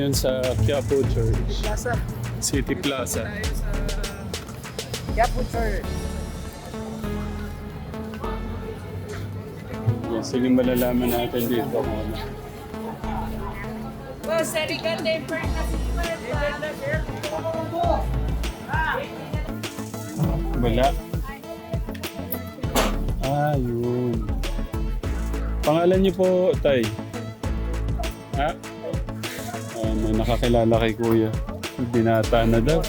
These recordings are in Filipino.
ngayon sa Quiapo Church. Plaza. City Plaza. Tayo sa Quiapo Church. Yan, sino malalaman natin dito kung ano. Boss, sarika temper na si Wala. Ah, yun. Pangalan niyo po, Tay? Ha? Ah, may nakakilala kay Kuya. Binata na daw.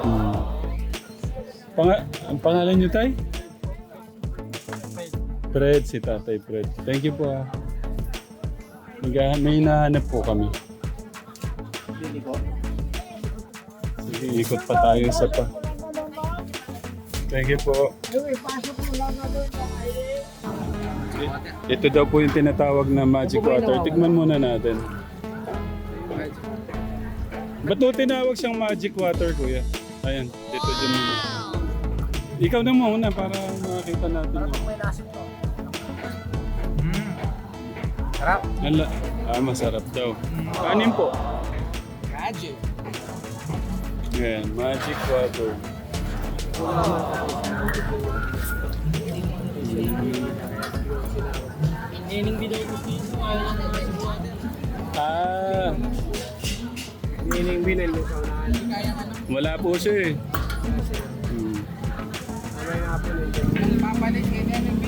Hmm. Panga ang pangalan niyo, Tay? Fred, si Tatay Fred. Thank you po ah. Mag- may hinahanap po kami. Sige, ikot pa tayo sa pa. Thank you po. I- Ito daw po yung tinatawag na magic water. Tikman muna natin. Ba't mo tinawag siyang magic water, kuya? Ayan, dito dyan. Ikaw na muna para makakita natin yun. May lasip to. Mm. Sarap. Ala, ah, masarap daw. Kanin po. Magic. Ayan, magic water. Ining bidaw ko dito. Ah, Ining binan mo sa unahan. wala po siya eh. Hmm. Ano yung apple yun? Papalit kay NMB.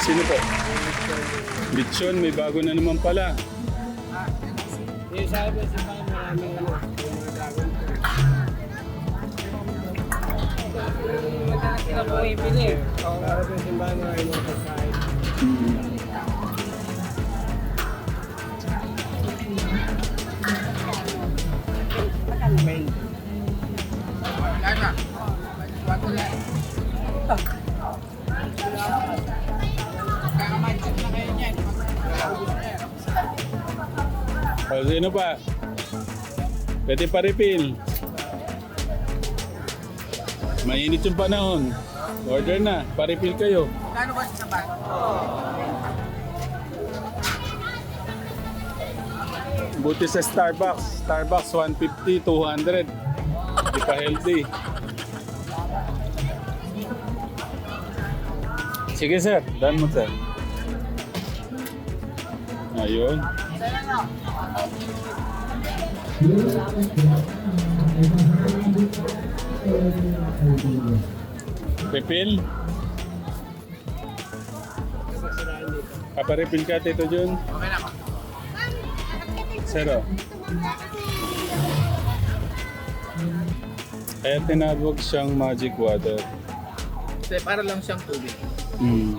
Sino po? Lechon, may bago na naman pala. Yung sabi sa simbahan, maraming sila bumibili. Oo. Para sa simbahan, maraming mga pagkain. Main. Lana. Bago na. Kakamatch na kayo niyan. Sino pa? Pwede pa refill. Mainit yung panahon. Order na, pa-refill kayo. Kano ba sa sabat? Buti sa Starbucks. Starbucks 150, 200. Hindi pa healthy. Sige sir, done mo sir. Ayun. Refill? Paparefill ka, Tito Jun? Okay na ako. Zero. Kaya tinawag siyang magic water. Kasi para lang siyang tubig. Mm.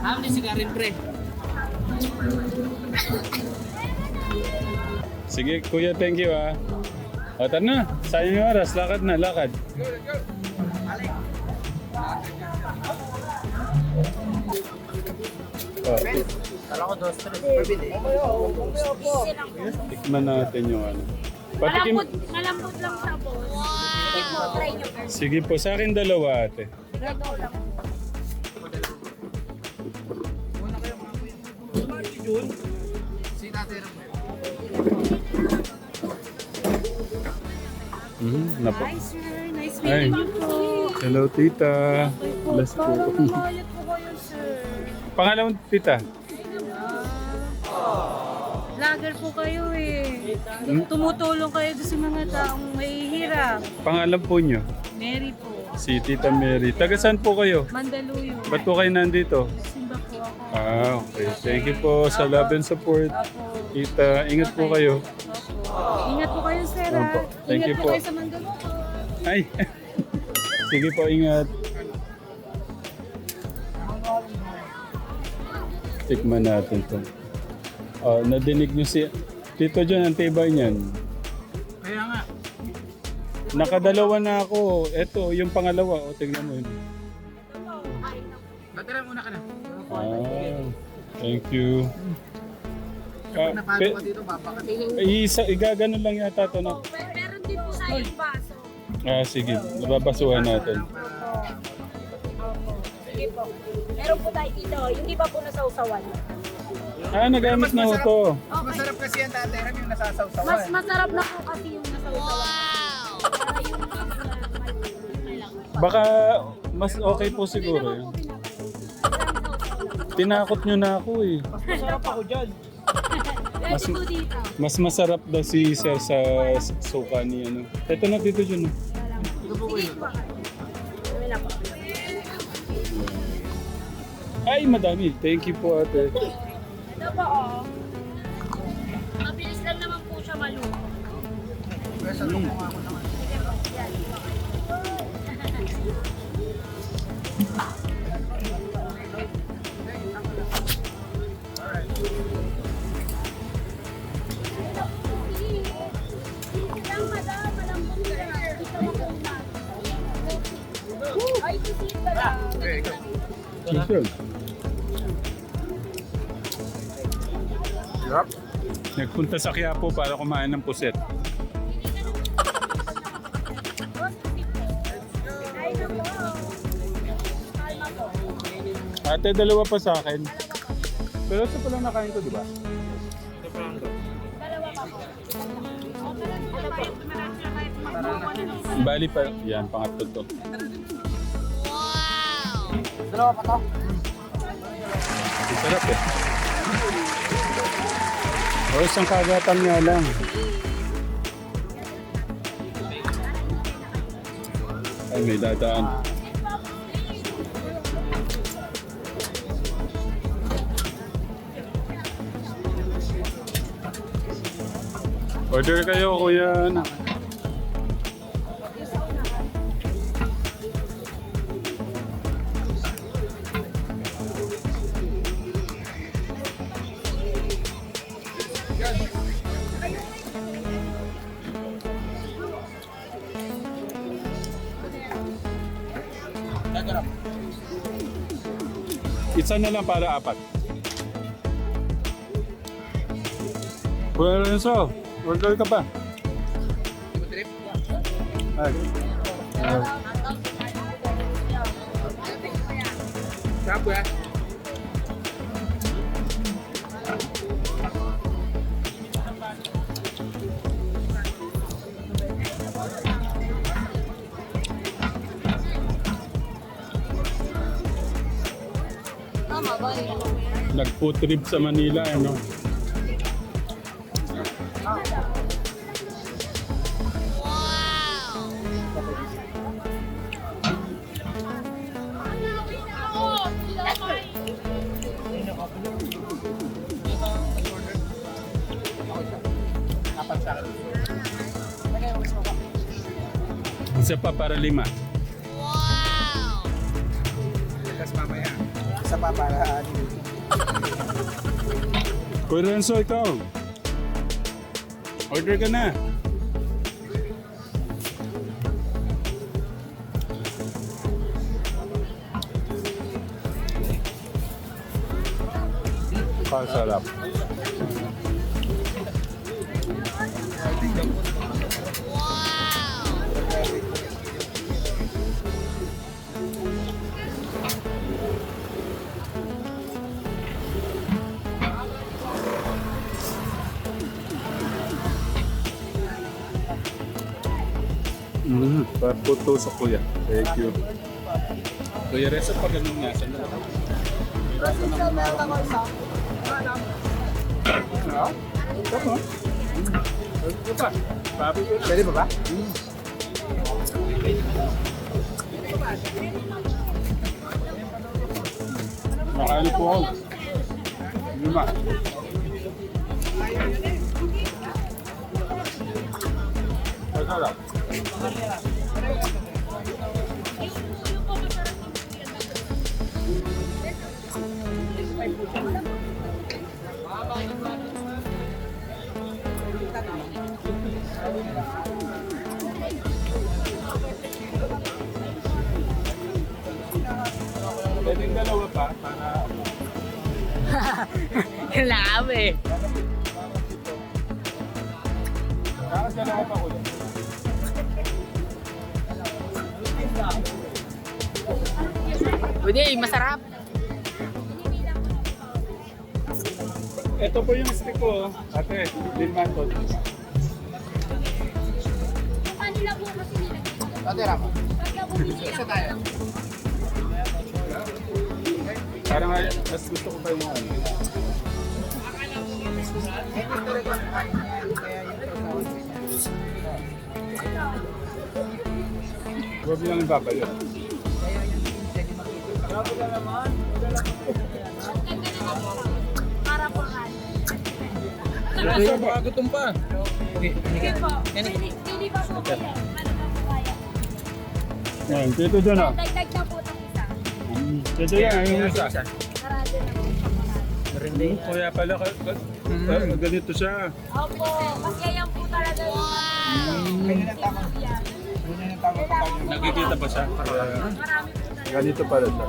Ah, may sigarin pre. Sige, kuya, thank you ah. O, tara na. Sayang yung oras. Lakad na, lakad. O, tik- Kala ko dos, tres. Pabili. tikman natin yung ano. Patikim. Malambot, malambot lang siya, boss. Wow! Try nyo first. Sige po, sa akin dalawa ate. Ganito lang. Kuya. Si Tatay Ramon. Mm, napo. Hi, sir. Nice meeting you po. Hello, tita. Bless po. Parang po kayo, sir. Pangalawang tita. Vlogger po kayo eh. Tumutulong kayo sa mga taong mahihirap. Pangalan po nyo. Mary po. Si Tita Mary. Taga saan po kayo? Mandaluyong. Ba't po kayo nandito? Ah, okay. Thank you po sa love and support. Tita, ingat po kayo. Ingat po kayo, sir. Opo. Thank Ingat you po, po. kayo sa Mandaluyong. Ay! Sige po, ingat. Tikman natin to. Oh, nadinig nyo si... Tito John, ang tibay niyan. Kaya nga. Nakadalawa na ako. Eto, yung pangalawa. O, tingnan mo yun. Thank you. Ah, Napalo pe, ka dito, babakat. isa, igagano lang yata ito na. Mer- Meron din po tayong baso. Ah, sige. Nababasuhan natin. Sige po. Meron po tayo dito. Yung iba po na sausawan. Ah, nagamit na ho to. Mas masarap kasi yan dati, Ram, yung nasasawsawan. Mas masarap na po kasi yung nasausawan. Yung Baka mas okay po siguro yun. Tinakot nyo na ako eh. Masarap ako dyan. Mas, mas masarap daw si Sir sa s- suka ni ano. Ito na dito dyan. oh. Ay, madami. Thank you po ate. Ito po oh. Mabilis lang naman po siya maluto. Pwesa Nagpunta sa Quiapo para kumain ng puset. Ate, dalawa pa sa akin. Pero ito pala nakain ko, di ba? Dalawa pa po. Bali pa. Yan, pangatlo to. Dalawa pa to. Ang sarap eh. O, isang kagatan nga lang. Ay, may dadaan. Order kayo, kuya. Ano? Isa na lang para apat. Kuya Renzo, order ka pa. Ay. Ah, Nag-food trip sa Manila, ano? Isa pa para lima. Isa pa para ano. Kuya Renzo, ikaw. Order ka na. Pasarap. Mm, paputo sa kuya. Thank you. Kuya Renzo, pag ganun nga, saan na? Ito po. Ito pa. Papi ko. Pwede ba ba? Nakali po ako. Lima. Masarap. Pwedeng dalawa pa para. Kakas ka lang pa ulit. Pwede, masarap. Ito po yung stick ko. Ate, lima to. Kanila po kasi nilagay. Ate, Rama. Isa tayo. Parang nga, mas gusto ko pa yung ano. Rin ko. Kaya yung Huwag lang babalik. Kaya yung pinsa di makikita. Grabe ka naman. para po. Ito yung gutom pa. Sige po. Pili pa po kayo. Ano pa po kaya? Yan, dito dyan ah. Dagdag na po itong isa. Dito yan, yung isa. Sarado na po siya mga. Hmm, Kaya pala, ka- ganito siya. Opo. Kasi yan po talaga yung Ganyan ang tama. Ang pa tayo. Nakikita ba siya? Ganito pala siya.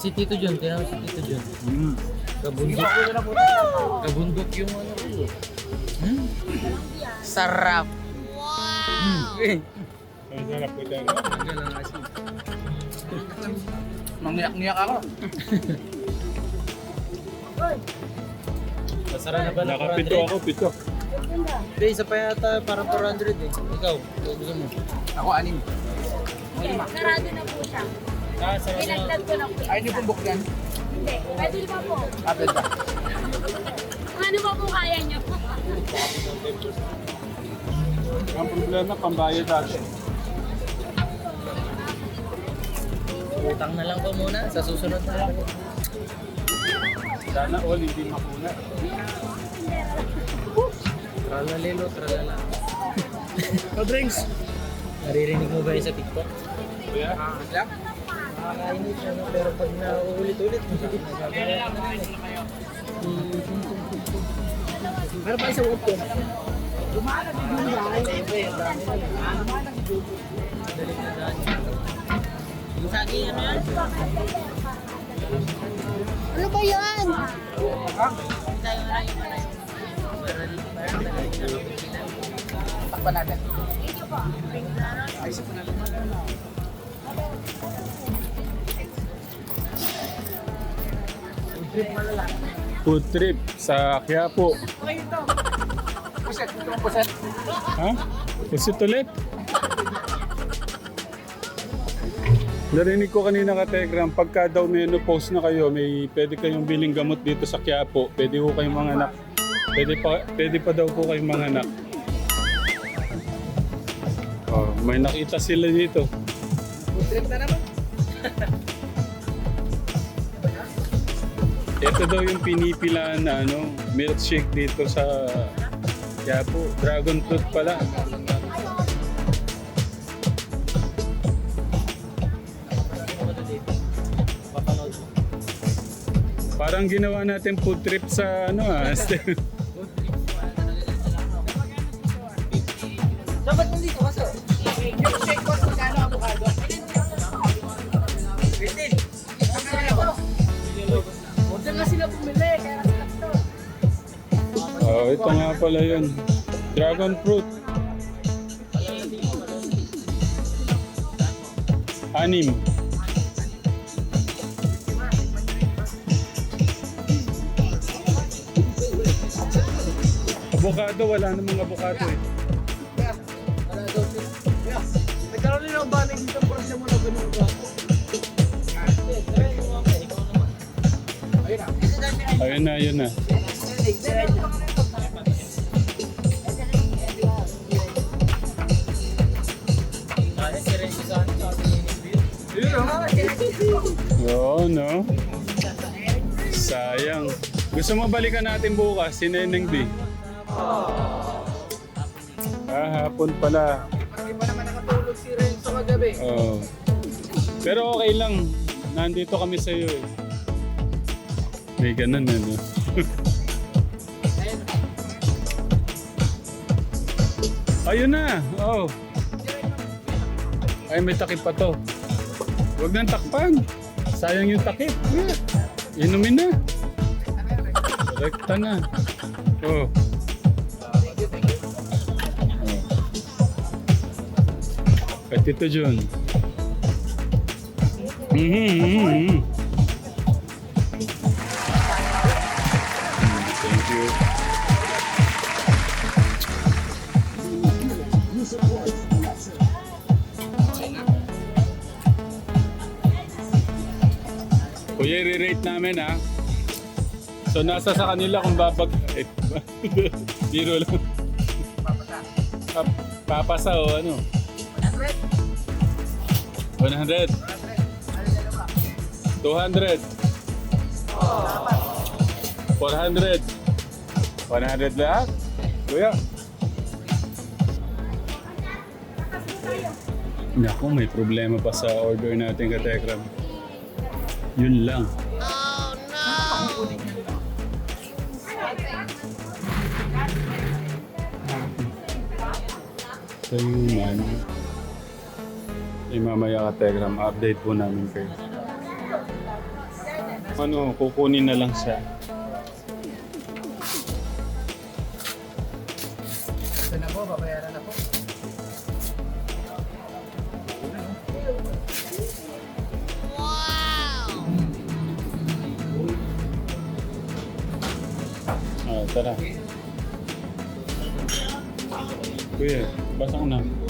Si Tito John, tinawag si Tito John. Mm. Kabundok. Kabundok yung ano ko. Hmm? Sarap. Ang sarap ko dyan. Mangyak-ngyak ako. Masara na ba na Nakapito ako, pito. Hindi, isa pa yata parang 400 eh. Ikaw, ikaw gusto mo. Ako, anim. Sarado na po siya. Ah, sarap na. Pinagdag ko na po. Ayaw niyo pong bukyan? Hindi. Pwede pa po. Apple ba? Kung ano pa po kaya niyo. Ang problema, pambayad natin. Utang na lang po muna. Sa susunod na lang. Sana all hindi makuna. Tralalelo, tralala. No drinks. Naririnig mo ba yun sa TikTok? Kuya? Lang? Nakakainit ano, pero pag nauulit-ulit, ka na. Meron pa isang option. Dali na daan. Yung saging ano yan? Ano ba yan? Takpan natin. Food trip sa Quiapo. Puset, ito ang puset. Ha? Pusit ulit? Narinig ko kanina ka Telegram, pagka daw menopause na kayo, may pwede kayong biling gamot dito sa Quiapo. Pwede po kayong mga anak. Pwede pa, pwede pa daw po kayong mga anak. Oh, may nakita sila dito. Trip na naman. Ito daw yung pinipilaan na ano, milkshake dito sa Quiapo. Dragon fruit pala. Parang ginawa natin food trip sa ano ah. Dapat nandito ka, sir. Yung shake ko, magkano avocado? 15. Huwag na sila bumili, kaya sila ito. oh, ito nga pala yun. Dragon fruit. Anim. Avocado, wala namang avocado eh. Nagkaroon din ako ba ng isang porasya mo na ganun ba? Ayun na. Ayun na, ayun na. Ni Bill. Oo, no? Sayang. Gusto mo balikan natin bukas, si Neneng D? Ah, hapon pala. Hindi pa naman nakatulog si Renzo kagabi. Oo. Pero okay lang. Nandito kami sa iyo eh. May ganun eh, no? Ayun na! Oh. Ay, may takip pa to. Huwag nang takpan. Sayang yung takip. Inumin na. Rekta na. Oh. At ito John. Mm-hmm. Thank you. Kuya, i-rate namin ha. So nasa sa kanila kung babag... Eh, Zero lang. Pap- Papasa o ano? 100. 200. 400. 100 lahat? Kuya. Naku, may problema pa sa order natin ka Tekram. Yun lang. So yun man. Eh, mamaya ka Telegram, update po namin kayo. Ano, kukunin na lang siya. Ito na po, babayaran na po. Ah, tara. Kuya, basa ko na.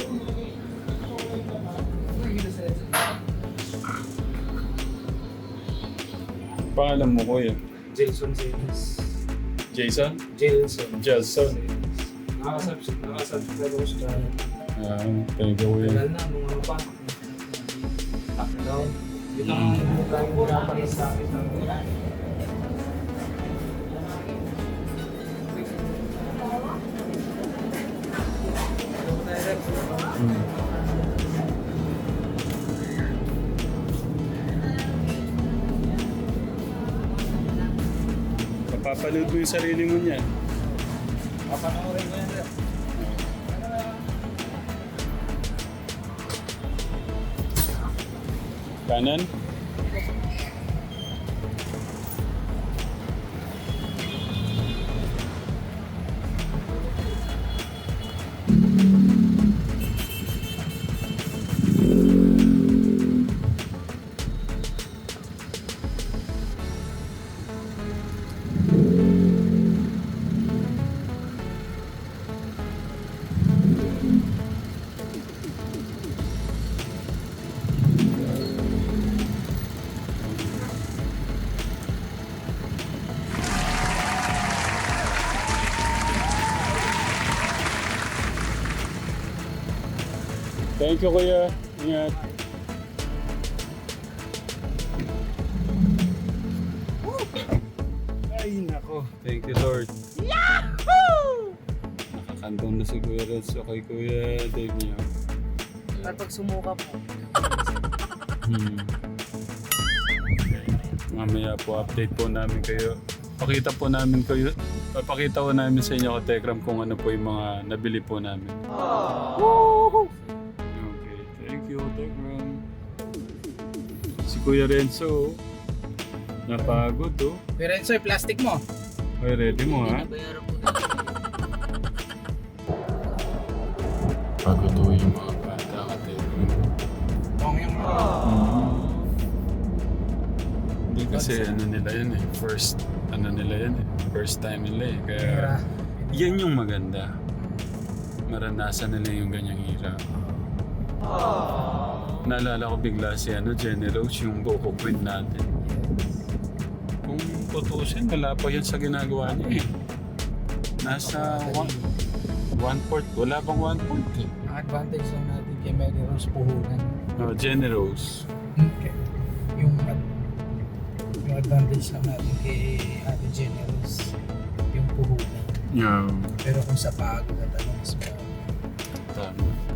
Pangalan mo, kuya? Jason James. Jason? Jason. Jelson. Nakasubscribe nakasubscribe ako sa Ah, thank you, kuya. tagal na, nung ano pa. Lockdown. Yun ang laging pinapalit sa akin. Papapanood mo yung sarili mo niyan. Papanoorin ko yan, sir. Kanan? Thank you, kuya. Ingat. Ay, nako. Thank you, Lord. Yahoo! Nakakantong na si Kuya Reds o kay Kuya Dave niya. Kapag sumuka po. Hmm. Mamaya po, update po namin kayo. Pakita po namin kayo, papakita po namin sa inyo, Tekram, kung ano po yung mga nabili po namin. Okay, Tekram. Si Kuya Renzo, napagod oh. Pero Enzo, yung plastic mo. Okay, ready mo ha? Pagod oh yung mga bata ka, Tekram. Tong yung Hindi kasi ano nila yun eh, first ano nila yun eh, first time nila eh. Kaya yan yung maganda. Maranasan nila yung ganyang hirap. Naalala ko bigla si ano, Jenny Rose, yung Boko Queen natin. Kung tutusin, wala pa yan sa ginagawa niya eh. Nasa one, one fourth, wala pang one fourth eh. Ang advantage lang natin kay Mary Rose puhunan. No, Jenny Rose. Okay. Yung, yung advantage lang natin kay Ate Jenny Rose, yung puhunan. Yeah. Pero kung sa pagod at ano, mas ma- Tama.